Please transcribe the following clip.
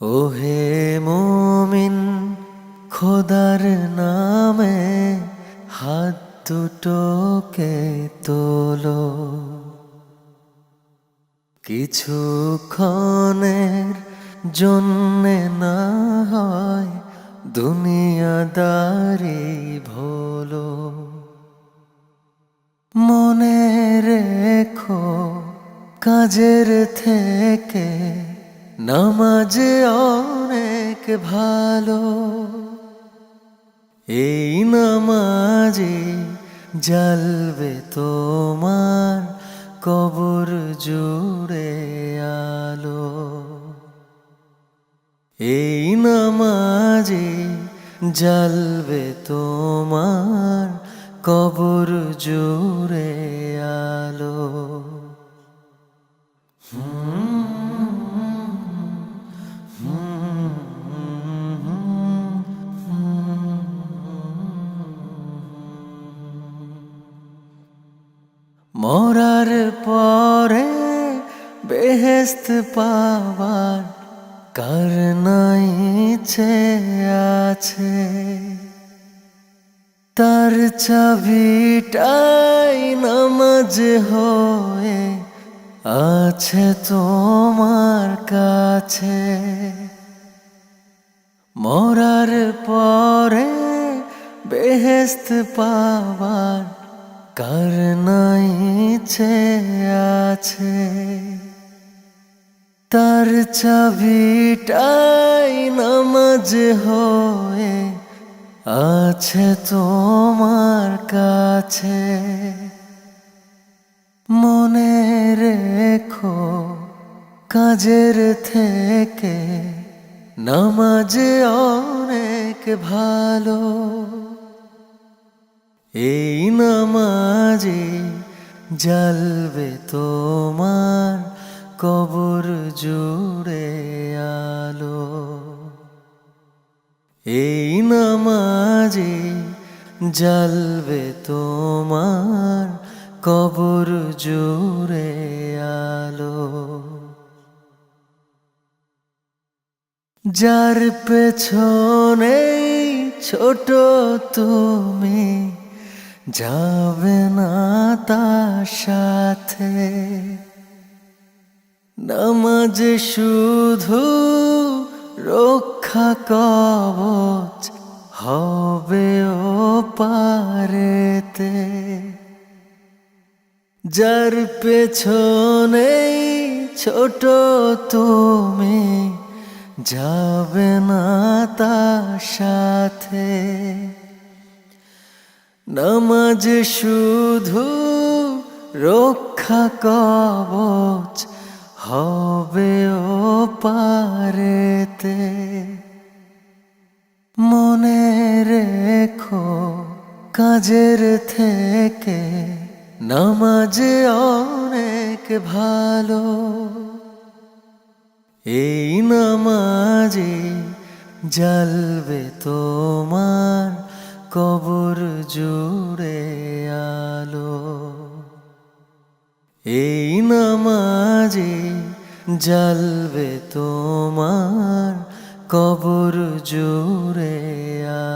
ওহে মোমিন খোদার নামে হাত দুটোকে তোলো। কিছুক্ষণের জন্যে না হয় দুনিয়াদারি ভোলো। মনে রেখো, কাজের থেকে নামাজ অনেক ভালো। এই নামাজে জ্বালবে তোমার কবর জুড়ে আলো। এই নামাজে জ্বালবে তোমার কবর জুড়ে আলো। মরার পরে বেহেস্ত পাওয়ার কার নাই আছে তার চাবিটাই নামাজ হয়ে আছে তোমার কাছে মরার পরে বেহেস্ত পাওয়ার কার নাই আছে তার চাবিটাই নামাজ হয়ে আছে তোমার কাছে। মনে রেখো কাজের থেকে নামাজ অনেক ভালো। এই নামাজে জ্বালবে তোমার কবর জুড়ে আলো। এই নামাজে জ্বালবে তোমার কবর জুড়ে আলো। যার পেছনে ছোট তুমি যাবে না তার সাথে। নামাজ শুধু রক্ষা কবচ হবে ও পারেতে যার পেছনে ছোট তুমি যাবে না তার সাথে। নামাজ শুধু রক্ষা কবচ হবে পারেতে মনে রেখো কাজের থেকে নামাজ অনেক ভালো। এই নামাজে জ্বালবে তোমার কবর জুড়ে আলো। এই নামাজে জ্বালবে তোমার কবর জুড়ে আলো